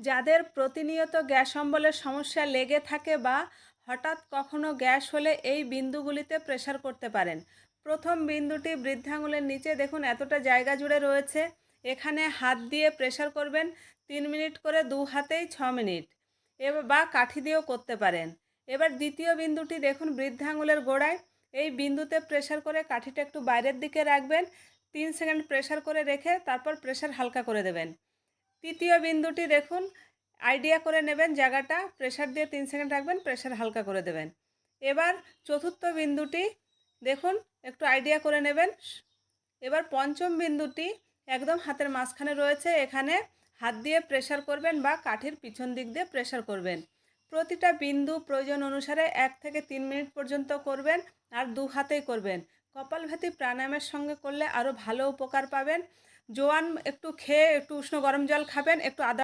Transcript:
যাদের প্রতিনিয়ত গ্যাস অম্বলের সমস্যা লেগে থাকে বা হঠাৎ কখনো গ্যাস হলে এই বিন্দুগুলিতে প্রেশার করতে পারেন। প্রথম বিন্দুটি বৃদ্ধাঙ্গুলের নিচে দেখুন এতটা জায়গা জুড়ে রয়েছে। এখানে হাত দিয়ে প্রেশার করবেন তিন মিনিট করে দু হাতেই ছ মিনিট। এবার বা কাঠি দিয়েও করতে পারেন। এবার দ্বিতীয় বিন্দুটি দেখুন বৃদ্ধাঙ্গুলের গোড়ায়। এই বিন্দুতে প্রেশার করে কাঠিটা একটু বাইরের দিকে রাখবেন। তিন সেকেন্ড প্রেশার করে রেখে তারপর প্রেশার হালকা করে দেবেন। তৃতীয় বিন্দুটি দেখুন আইডিয়া করে নেবেন জায়গাটা প্রেশার দিয়ে তিন সেকেন্ড রাখবেন প্রেশার হালকা করে দেবেন। এবার চতুর্থ বিন্দুটি দেখুন, একটু আইডিয়া করে নেবেন। এবার পঞ্চম বিন্দুটি একদম হাতের মাঝখানে রয়েছে, এখানে হাত দিয়ে প্রেশার করবেন বা কাঠের পিছন দিক দিয়ে প্রেশার করবেন। প্রতিটা বিন্দু প্রয়োজন অনুসারে এক থেকে তিন মিনিট পর্যন্ত করবেন আর দু হাতেই করবেন। কপালভাতি প্রাণায়ামের সঙ্গে করলে আরও ভালো উপকার পাবেন। জোয়ান একটু খেয়ে একটু উষ্ণ গরম জল খাবেন, একটু আদা